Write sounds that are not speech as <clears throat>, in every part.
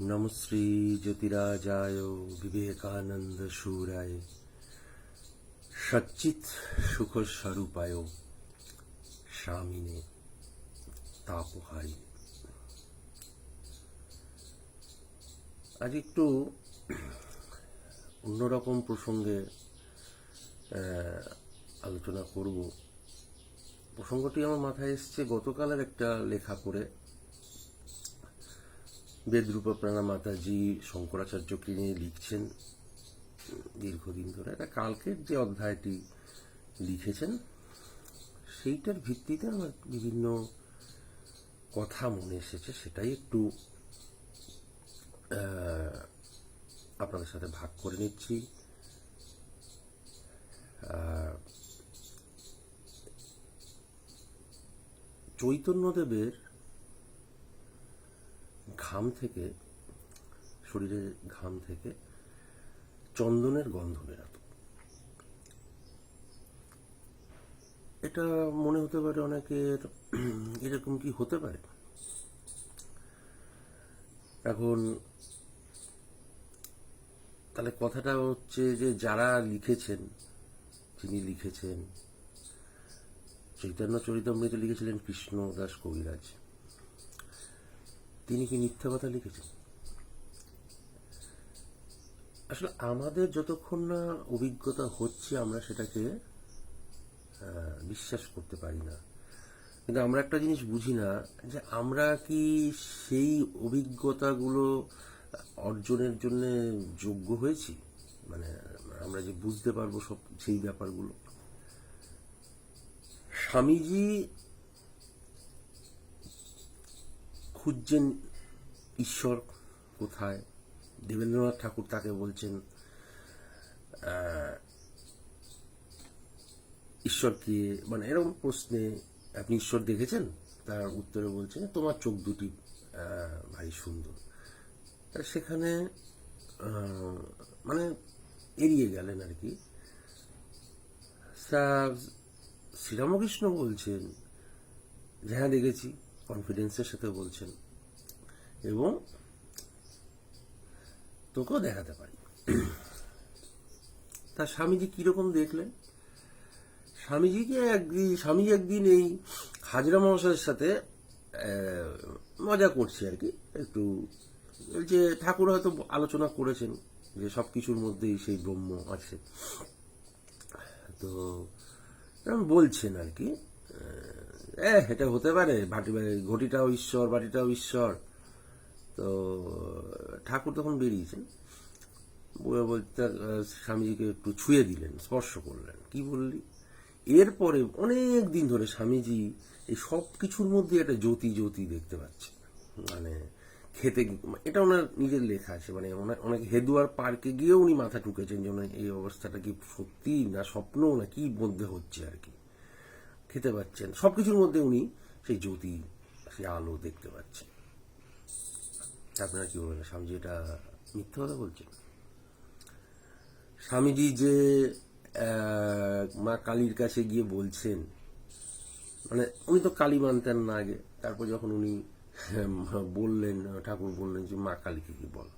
নমশ্রী জ্যোতিরাজায় বিবেকানন্দ সুরায় সচ্চিত সুখ স্বরূপায় স্বামিনে তাপহারি আজ একটু অন্যরকম প্রসঙ্গে আলোচনা করব। প্রসঙ্গটি আমার মাথায় এসছে, গতকালের একটা লেখা পড়ে। বেদরূপা প্রাণা মাতাজি শঙ্করাচার্যকে নিয়ে লিখছেন, দীর্ঘদিন ধরে। এটা কালকের যে অধ্যায়টি লিখেছেন, সেইটার ভিত্তিতে আমার বিভিন্ন কথা মনে এসেছে, সেটাই একটু আপনাদের সাথে ভাগ করে নিচ্ছি। চৈতন্যদেবের ঘাম থেকে, শরীরের ঘাম থেকে চন্দনের গন্ধ বেরাত। এটা মনে হতে পারে অনেকের এরকম কি হতে পারে? এখন তাহলে কথাটা হচ্ছে যে যারা লিখেছেন, যিনি লিখেছেন, চৈতন্য চরিতামৃত লিখেছিলেন কৃষ্ণ দাস কবিরাজ। তিনি কি মিথ্যা কথা লিখেছেন? আসলে আমাদের যতক্ষণ না অভিজ্ঞতা হচ্ছে, আমরা সেটাকে বিশ্বাস করতে পারি না। কিন্তু আমরা একটা জিনিস বুঝি না, যে আমরা কি সেই অভিজ্ঞতাগুলো অর্জনের জন্য যোগ্য হয়েছি? মানে আমরা যে বুঝতে পারব সব, সেই ব্যাপারগুলো। স্বামীজি খুঁজছেন ঈশ্বর কোথায়? দেবেন্দ্রনাথ ঠাকুর তাকে বলছেন ঈশ্বর কি মানে এরকম প্রশ্নে আপনি ঈশ্বর দেখেছেন? তার উত্তরে বলছেন, তোমার চোখ দুটি ভারী সুন্দর। সেখানে মানে এড়িয়ে গেলেন আর কি। স্যার শ্রীরামকৃষ্ণ বলছেন যে হ্যাঁ দেখেছি। কনফিডেন্সের সাথে বলছেন। এবং তোকেও দেখাতে পারি। তা স্বামীজি কীরকম দেখলেন? স্বামীজিকে একদিন স্বামীজি একদিন এই হাজরা মহাশয়ের সাথে মজা করছে আর কি। একটু যে ঠাকুর হয়তো আলোচনা করেছেন যে সব কিছুর মধ্যেই সেই ব্রহ্ম আছে। তো বলছেন আর কি এটা হতে পারে। ভাটি ঘটিটাও ঈশ্বর, বাটিটাও ঈশ্বর। তো, ঠাকুর তখন বেরিয়েছেন। বলে বলতে স্বামীজিকে একটু ছুঁয়ে দিলেন, স্পর্শ করলেন। কি বললি? এরপরে অনেক দিন ধরে স্বামীজি এই সব কিছুর মধ্যে একটা জ্যোতি জ্যোতি দেখতে পাচ্ছে। মানে খেতে এটা ওনার নিজের লেখা আছে। মানে অনেক হেদুয়ার পার্কে গিয়ে উনি মাথা ঠুকেছেন যে, এই অবস্থাটা কি সত্যি না স্বপ্ন? না কি মধ্যে হচ্ছে আর কি? খেতে পাচ্ছেন। সবকিছুর মধ্যে উনি সেই জ্যোতি, সেই আলো দেখতে পাচ্ছেন। আপনারা কি বলবেন? স্বামীজি এটা মিথ্যা কথা বলছেন? স্বামীজি যে মা কালীর কাছে গিয়ে বলছেন মানে উনি তো কালী মানতেন না আগে, তারপর যখন উনি বললেন, ঠাকুর বললেন যে মা কালীকে গিয়ে বল?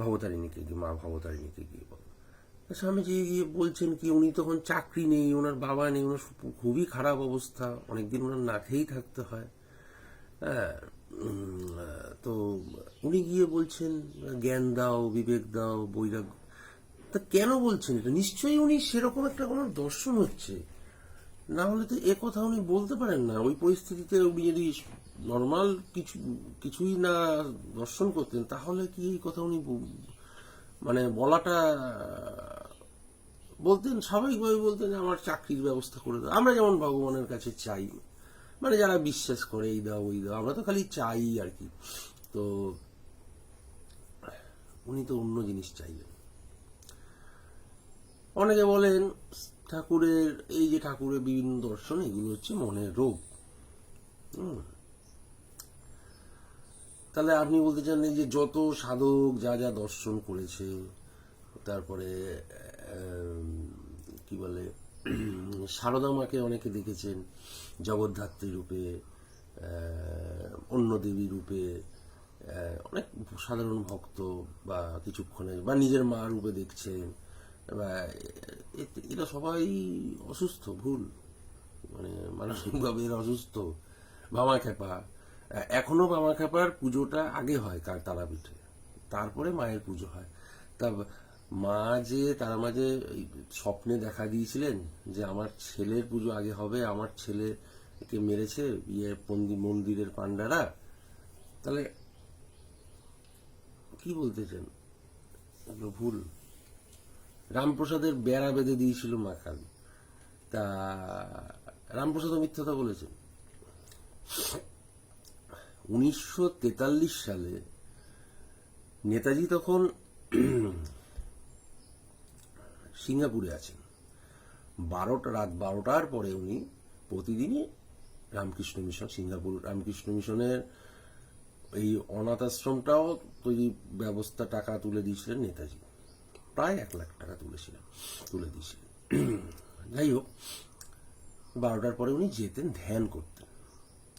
ভবতারিণীকে গিয়ে মা ভবতারিণীকে গিয়ে বল? স্বামীজি গিয়ে বলছেন কি, উনি তখন চাকরি নেই, ওনার বাবা নেই, ওনার খুবই খারাপ অবস্থা, অনেকদিন ওনার না খেয়েই থাকতে হয়। হ্যাঁ তো উনি গিয়ে বলছেন, জ্ঞান দাও, বিবেক দাও, বৈরাগ্য। তা কেন বলছেন এটা? নিশ্চয়ই উনি সেরকম একটা কোনো দর্শন হচ্ছে। না হলে তো এ কথা উনি বলতে পারেন না। ওই পরিস্থিতিতে উনি যদি নর্মাল কিছু, কিছুই না দর্শন করতেন, তাহলে কি এই কথা উনি মানে বলাটা বলতেন, স্বাভাবিকভাবে বলতেন আমার চাকরির ব্যবস্থা করে দাও। আমরা যেমন ভগবানের কাছে চাই মানে যারা বিশ্বাস করে এই দাও, ওই দাও, আমরা তো খালি চাই আর কি। তো উনি তো অন্য জিনিস চাইলেন। অনেকে বলেন, ঠাকুরের, এই যে ঠাকুরের বিভিন্ন দর্শন, এগুলো হচ্ছে মনের রোগ। তাহলে আপনি বলতে চান যে যত সাধক যা যা দর্শন করেছে, তারপরে কি বলে সারদা মাকে অনেকে দেখেছেন, জগদ্ধাত্রী রূপে অন্য দেবী রূপে অনেক সাধারণ ভক্ত বা কিছুক্ষণে বা নিজের মা রূপে দেখছেন, বা এরা সবাই অসুস্থ, ভুল। মানে মানসিকভাবে এরা অসুস্থ। বামা খেপা। এখনও বামা খেপার পুজোটা আগে হয় কার তারাপীঠে। তারপরে মায়ের পুজো হয়। তা মা যে, তার মাঝে স্বপ্নে দেখা দিয়েছিলেন যে আমার ছেলের পুজো আগে হবে, আমার ছেলেকে মেরেছে ইয়ে পন্দি মন্দিরের পান্ডারা তাহলে কি বলতে চান ভুল। রামপ্রসাদের বেড়া বেঁধে দিয়েছিল মা কালী। তা রামপ্রসাদ মিথ্যাটা বলেছেন। উনিশশো তেতাল্লিশ সালে নেতাজি তখন সিঙ্গাপুরে আছেন। বারোটা, রাত বারোটার পরে উনি প্রতিদিনই রামকৃষ্ণ মিশন, সিঙ্গাপুর রামকৃষ্ণ মিশনের এই অনাথ আশ্রমটাও তৈরি ব্যবস্থা টাকা তুলে দিয়েছিলেন নেতাজি। প্রায় এক লাখ টাকা তুলেছিলেন, তুলে দিয়েছিলেন। যাই হোক, বারোটার পরে উনি যেতেন, ধ্যান করতেন।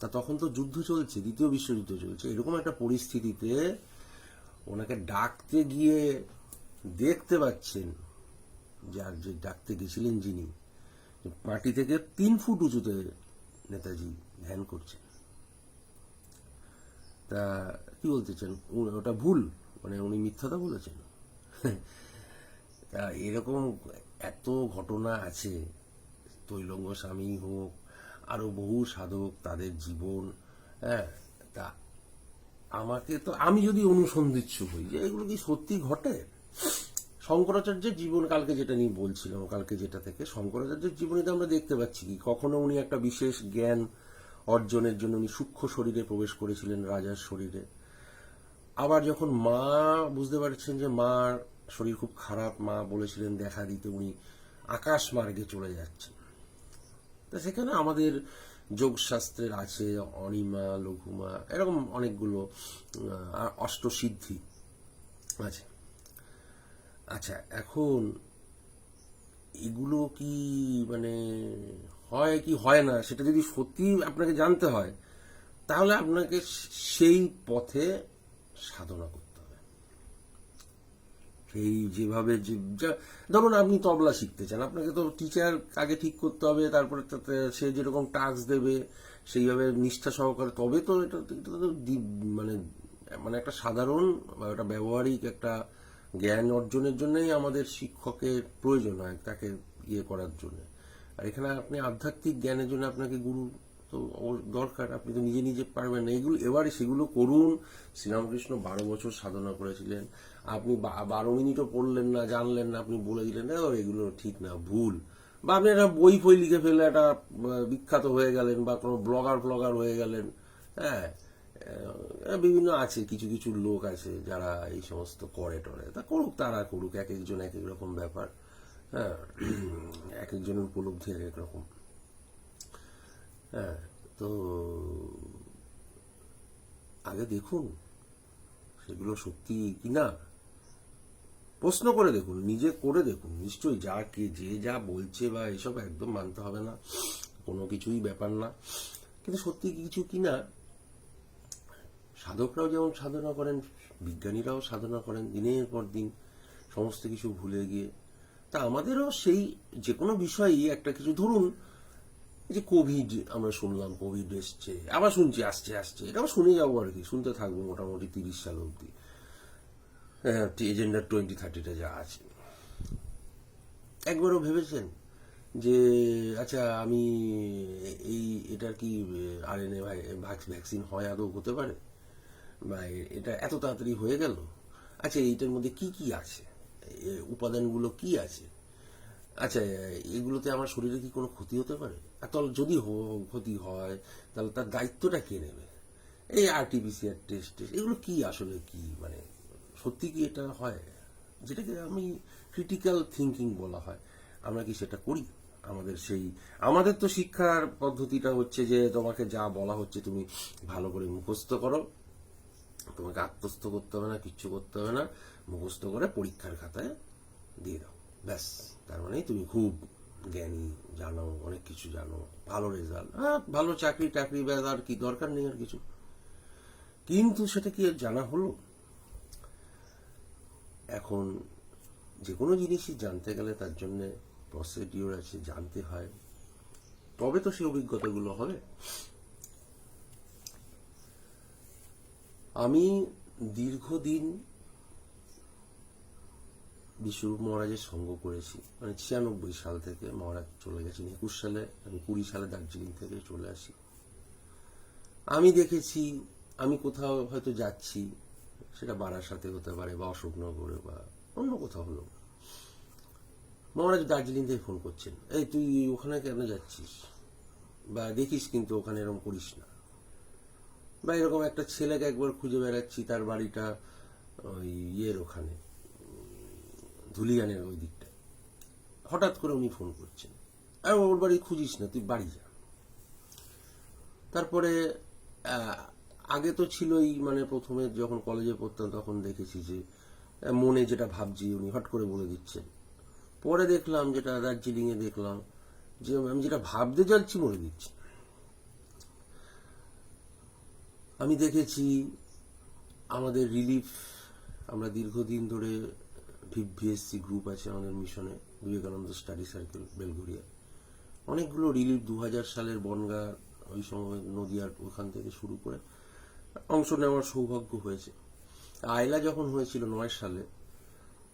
তা তখন তো যুদ্ধ চলছে, দ্বিতীয় বিশ্বযুদ্ধ চলছে। এরকম একটা পরিস্থিতিতে ওনাকে ডাকতে গিয়ে দেখতে পাচ্ছেন যার যে ডাকতে গেছিলেন যিনি মাটি থেকে তিন ফুট উঁচুতে নেতাজি ধ্যান করছেন। তা কি বলতে চান? ওটা ভুল মানে উনি মিথ্যাটা বলেছেন। তা এরকম এত ঘটনা আছে, তৈলঙ্গ স্বামী হোক, আরও বহু সাধক তাদের জীবন হ্যাঁ তা আমাকে তো, আমি যদি অনুসন্ধিৎসু হই, যে এগুলো কি সত্যি ঘটে? শঙ্করাচার্যের জীবন কালকে যেটা নিয়ে বলছিলাম, কালকে যেটা থেকে, শঙ্করাচার্যের জীবনীতে আমরা দেখতে পাচ্ছি কি, কখনো উনি একটা বিশেষ জ্ঞান অর্জনের জন্য উনি সূক্ষ্ম শরীরে প্রবেশ করেছিলেন রাজার শরীরে। আবার যখন মা, বুঝতে পারছেন যে মার শরীর খুব খারাপ, মা বলেছিলেন দেখা দিতে উনি আকাশ মার্গে চলে যাচ্ছেন। তা সেখানে আমাদের যোগশাস্ত্রের আছে, অনিমা, লঘুমা, এরকম অনেকগুলো অষ্টসিদ্ধি আছে। আচ্ছা এখন এগুলো কি মানে হয় কি হয় না সেটা যদি সত্যি আপনাকে জানতে হয়, তাহলে আপনাকে সেই পথে সাধনা করতে হবে। সেই যেভাবে যে ধরুন আপনি তবলা শিখতে চান, আপনাকে তো টিচার আগে ঠিক করতে হবে, তারপরে সে যেরকম টাস্ক দেবে, সেইভাবে নিষ্ঠা সহকারে, তবে তো এটা মানে মানে একটা সাধারণ বা একটা ব্যবহারিক একটা জ্ঞান অর্জনের জন্যই আমাদের শিক্ষকের প্রয়োজন হয় তাকে ইয়ে করার জন্য। আর এখানে আপনি আধ্যাত্মিক জ্ঞানের জন্য আপনাকে গুরু তো দরকার আপনি তো নিজে নিজে পারবেন না। এগুলো এবারে সেগুলো করুন। শ্রীরামকৃষ্ণ বারো বছর সাধনা করেছিলেন। আপনি বারো মিনিটও পড়লেন না জানলেন না আপনি বলে দিলেন "এ, এগুলো ঠিক না ভুল। বা আপনি একটা বই ফই লিখে ফেলে একটা বিখ্যাত হয়ে গেলেন বা কোনো ব্লগার ফ্লগার হয়ে গেলেন। হ্যাঁ বিভিন্ন আছে, কিছু কিছু লোক আছে যারা এই সমস্ত করে টরে। তা করুক, তারা করুক, এক একজন এক এক রকম ব্যাপার। হ্যাঁ <clears throat> এক একজনের উপলব্ধি এক এক রকম। হ্যাঁ তো আগে দেখুন, সেগুলো সত্যি কি না? প্রশ্ন করে দেখুন, নিজে করে দেখুন। নিশ্চয়ই যা কে, যে যা বলছে বা এসব একদম মানতে হবে না। কোনো কিছুই ব্যাপার না। কিন্তু সত্যি কিছু কি না সাধকরাও যেমন সাধনা করেন, বিজ্ঞানীরাও সাধনা করেন, দিনের পর দিন সমস্ত কিছু ভুলে গিয়ে। তা আমাদেরও সেই যে কোনো বিষয়ই একটা কিছু ধরুন যে কোভিড আমরা শুনলাম কোভিড এসছে, আবার শুনছি, আসছে আসছে, এটাও শুনে যাব আর কি, শুনতে থাকব মোটামুটি তিরিশ সাল অবধি। এজেন্ডা টোয়েন্টি থার্টিটা যা আছে। একবারও ভেবেছেন যে আচ্ছা আমি এই এটার কি আর এন এ ভ্যাকসিন হয় আদৌ হতে পারে? বা এ- এটা এত তাড়াতাড়ি হয়ে গেল? আচ্ছা এইটার মধ্যে কি কি আছে? উপাদানগুলো কি আছে? আচ্ছা এগুলোতে আমার শরীরে কি কোনো ক্ষতি হতে পারে? আর তাহলে যদি ক্ষতি হয়, তাহলে তার দায়িত্বটা কে নেবে? এই আরটিপিসিআর টেস্ট টেস্ট এগুলো কি আসলে কি? মানে সত্যি কি এটা হয়? যেটাকে আমি ক্রিটিক্যাল থিঙ্কিং বলা হয়। আমরা কি সেটা করি? আমাদের সেই, আমাদের তো শিক্ষার পদ্ধতিটা হচ্ছে যে তোমাকে যা বলা হচ্ছে তুমি ভালো করে মুখস্থ করো। তোমাকে আত্মস্থ করতে হবে না, কিচ্ছু করতে হবে না। মুখস্থ করে পরীক্ষার খাতায় দিয়ে দাও। ব্যাস, তার মানে তুমি খুব জ্ঞানী, জানো, অনেক কিছু জানো, ভালো রেজাল্ট হ্যাঁ ভালো চাকরি, টাকরি, ব্যাস, আর কি দরকার নেই আর কিছু। কিন্তু সেটা কি জানা হলো? এখন যে কোনো জিনিসই জানতে গেলে তার জন্য প্রসিডিওর আছে, জানতে হয়। তবে তো সেই অভিজ্ঞতাগুলো হবে। আমি দীর্ঘদিন বিশ্বরূপ মহারাজের সঙ্গ করেছি। মানে ছিয়ানব্বই সাল থেকে মহারাজ চলে গেছেন, একুশ সালে আমি কুড়ি সালে দার্জিলিং থেকে চলে আসি। আমি দেখেছি, আমি কোথাও হয়তো যাচ্ছি, সেটা বারাসাতে হতে পারে বা অশোকনগরে বা অন্য কোথাও হলো মহারাজ দার্জিলিং থেকে ফোন করছেন, এই তুই ওখানে কেন যাচ্ছিস? বা দেখিস কিন্তু ওখানে এরকম করিস না। বা এরকম একটা ছেলেকে একবার খুঁজে বেড়াচ্ছি তার বাড়িটা ওই ইয়ের ওখানে, ধুলিয়ানের ওই দিকটা হঠাৎ করে উনি ফোন করছেন। আর, ওর বাড়ি খুঁজিস না, তুই বাড়ি যা। তারপরে আগে তো ছিলই মানে প্রথমে যখন কলেজে পড়তাম তখন দেখেছি যে মনে যেটা ভাবছি উনি হট করে বলে দিচ্ছেন। পরে দেখলাম, যেটা দার্জিলিং এ দেখলাম, যে আমি যেটা ভাবতে যাচ্ছি বলে দিচ্ছি আমি দেখেছি আমাদের রিলিফ আমরা দীর্ঘদিন ধরে ভিএসসি গ্রুপ আছে আমাদের মিশনে বিবেকানন্দ স্টাডি সার্কেল বেলঘরিয়া অনেকগুলো রিলিফ দু হাজার সালের বনগা, ওই সময় নদিয়ার ওখান থেকে শুরু করে অংশ নেওয়ার সৌভাগ্য হয়েছে। আয়লা যখন হয়েছিল নয় সালে,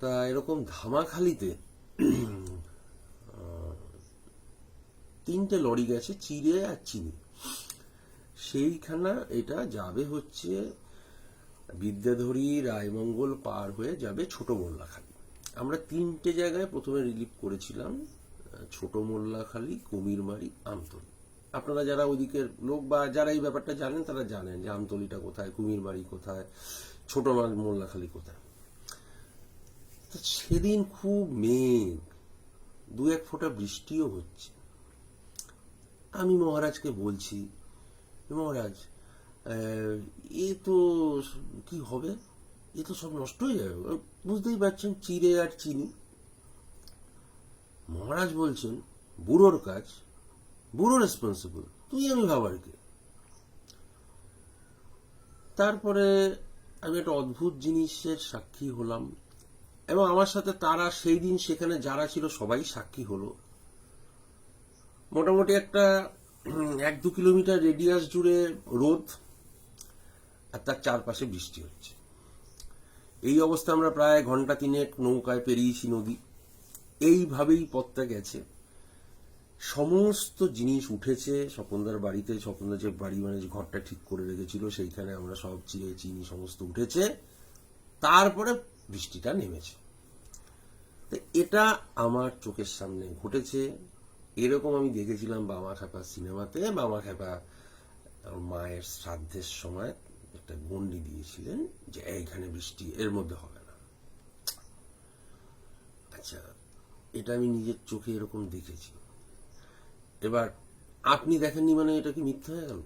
তা এরকম ধামাখালিতে তিনটে লরি গেছে, চিড়ে আর চিনি। সেইখানা এটা যাবে হচ্ছে বিদ্যাধরী রায়মঙ্গল পার হয়ে যাবে ছোট মোল্লাখালী। আমরা তিনটে জায়গায় প্রথমে রিলিফ করেছিলাম, ছোট মোল্লাখালী কুমিরমারি আমতলি। আপনারা যারা ওইদিকের লোক বা যারা এই ব্যাপারটা জানেন, তারা জানেন যে আমতলিটা কোথায় কুমিরমারি কোথায়, ছোট মোল্লাখালী কোথায়। তো সেদিন খুব মেঘ দু এক ফোঁটা বৃষ্টিও হচ্ছে। আমি মহারাজকে বলছি মহারাজ এ তো কি হবে? এ তো সব নষ্ট হয়ে যাবে। বুঝতেই পারছেন চিড়ে আর চিনি। মহারাজ বলছেন, বুড়োর কাজ, বুড়ো রেসপন্সিবল তুই আমি ভাবার কে তারপরে আমি একটা অদ্ভুত জিনিসের সাক্ষী হলাম, এবং আমার সাথে তারা সেই দিন সেখানে যারা ছিল সবাই সাক্ষী হলো। মোটামুটি একটা এক দু কিলোমিটার রেডিয়াস জুড়ে রোদ আর তার চারপাশে বৃষ্টি হচ্ছে। এই অবস্থা আমরা প্রায় ঘণ্টা তিনেক নৌকায় পেরিয়েছি নদী। এইভাবেই পথটা গেছে। সমস্ত জিনিস উঠেছে। স্বপনদার বাড়িতে, স্বপনদার যে বাড়ি মানে যে ঘরটা ঠিক করে রেখেছিল, সেইখানে আমরা সব চিড়ে চিনি সমস্ত উঠেছে। তারপরে বৃষ্টিটা নেমেছে। তো এটা আমার চোখের সামনে ঘটেছে। এরকম আমি দেখেছিলাম বামা খেপা সিনেমাতে। খেপা আমার মায়ের শ্রাদ্ধের সময় একটা গন্ডি দিয়েছিলেন যে এইখানে বৃষ্টি, এর মধ্যে হবে না। আচ্ছা এটা আমি নিজের চোখে এরকম দেখেছি। এবার আপনি দেখেননি মানে এটা কি মিথ্যা হয়ে গেল?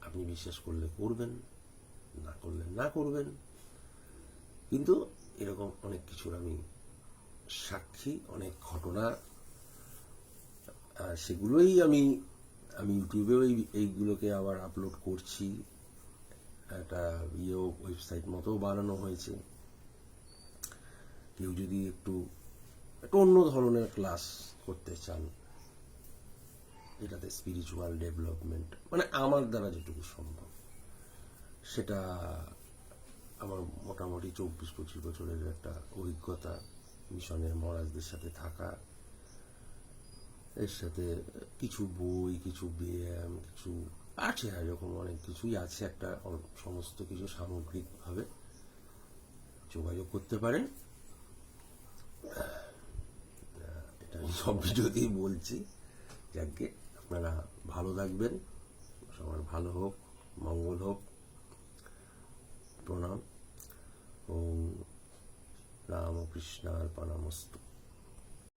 আপনি বিশ্বাস করলে করবেন, না করলে না করবেন। কিন্তু এরকম অনেক কিছুর আমি সাক্ষী, অনেক ঘটনা সেগুলোই আমি আমি ইউটিউবেও এইগুলোকে আবার আপলোড করছি। একটা ইয়েও ওয়েবসাইট মতো বানানো হয়েছে। কেউ যদি একটু একটু অন্য ধরনের ক্লাস করতে চান, এটাতে স্পিরিচুয়াল ডেভেলপমেন্ট মানে আমার দ্বারা যেটুকু সম্ভব, সেটা আমার মোটামুটি চব্বিশ পঁচিশ বছরের একটা অভিজ্ঞতা মিশনের মহারাজদের সাথে থাকা এর সাথে কিছু বই, কিছু ব্যায়াম, কিছু আছে এরকম অনেক কিছুই আছে, একটা সমস্ত কিছু সামগ্রিকভাবে যোগাযোগ করতে পারেন। এটা আমি সব ভিডিওতেই বলছি। যাকে আপনারা ভালো থাকবেন, সবার ভালো হোক, মঙ্গল হোক, প্রণাম, ওম রামকৃষ্ণার পানামস্তু